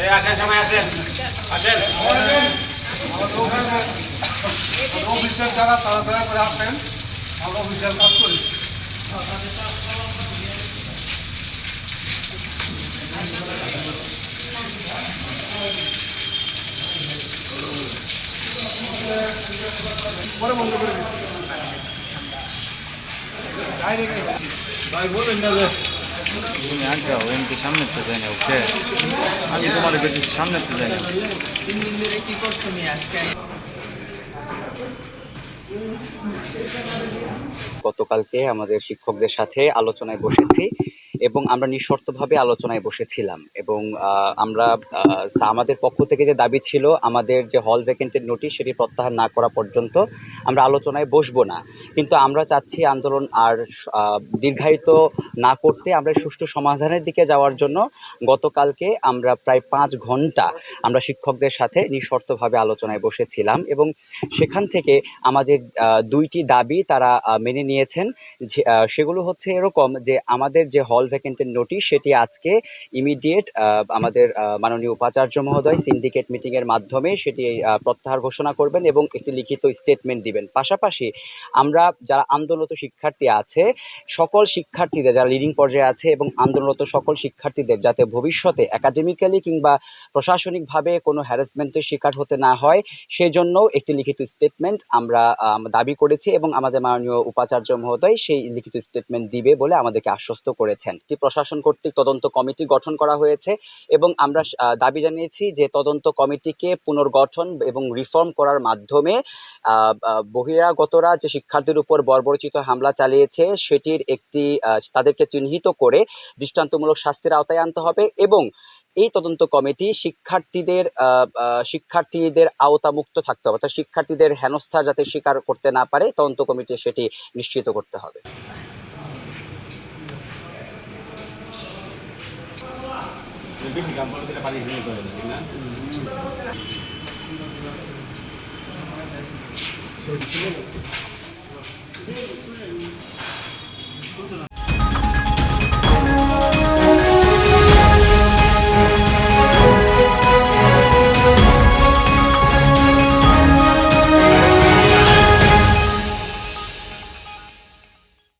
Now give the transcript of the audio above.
এই আসেন সময় আসেন। আসেন। অফিসের যারা তারা দয়া করে আসেন আমরা অফিসের কাজ করি পরে বন্ধ করে দিচ্ছি ভাই, বলবেন না যে তুমি আগে যাও এমপি সামনে তো যাই না ওকে আমি তোমার বেশি সামনে তো যাই না গতকালকে আমাদের শিক্ষকদের সাথে আলোচনায় বসেছি। এবং আমরা নিঃশর্তভাবে আলোচনায় বসেছিলাম এবং আমরা আমাদের পক্ষ থেকে যে দাবি ছিল, আমাদের যে হল ভ্যাকেন্টের নোটিশ সেটি প্রত্যাহার না করা পর্যন্ত আমরা আলোচনায় বসবো না। কিন্তু আমরা চাচ্ছি আন্দোলন আর দীর্ঘায়িত না করতে আমরা সুষ্ঠু সমাধানের দিকে যাওয়ার জন্য গতকালকে আমরা প্রায় পাঁচ ঘণ্টা আমরা শিক্ষকদের সাথে নিঃশর্তভাবে আলোচনায় বসেছিলাম এবং সেখান থেকে আমাদের দুইটি দাবি তারা মেনে নিয়েছেন সেগুলো হচ্ছে এরকম যে আমাদের যে হল ভ্যাকেন্টের নোটিশ সেটি আজকে ইমিডিয়েট আমাদের মাননীয় উপাচার্য মহোদয় সিন্ডিকেট মিটিংয়ের মাধ্যমে সেটি প্রত্যাহার ঘোষণা করবেন এবং একটি লিখিত স্টেটমেন্ট দিবেন। পাশাপাশি আমরা যারা আন্দোলনত শিক্ষার্থী আছে সকল শিক্ষার্থীদের যারা লিডিং পর্যায়ে আছে এবং আন্দোলনরত সকল শিক্ষার্থীদের যাতে ভবিষ্যতে একাডেমিক্যালি কিংবা প্রশাসনিকভাবে কোনো হ্যারাসমেন্টের শিকার হতে না হয় সেজন্য একটি লিখিত স্টেটমেন্ট আমরা আম, দাবি করেছি এবং আমাদের মাননীয় উপাচার্য মহোদয় সেই লিখিত স্টেটমেন্ট দিবে বলে আমাদেরকে আশ্বস্ত করেছেন। একটি প্রশাসন কর্তৃক তদন্ত কমিটি গঠন করা হয়েছে এবং আমরা দাবি জানিয়েছি যে তদন্ত কমিটিকে পুনর্গঠন এবং রিফর্ম করার মাধ্যমে বহিরাগতরা যে শিক্ষার্থীর উপর বর্বরচিত হামলা চালিয়েছে সেটির একটি তাদেরকে চিহ্নিত করে দৃষ্টান্তমূলক শাস্তির আওতায় আনতে হবে এবং এই তদন্ত কমিটি শিক্ষার্থীদের শিক্ষার্থীদের আওতামুক্ত থাকতে হবে। অর্থাৎ শিক্ষার্থীদের হেনস্থা যাতে স্বীকার করতে না পারে, তদন্ত কমিটি সেটি নিশ্চিত করতে হবে। বেশি কাম করে দিলে পানি করে দেবে না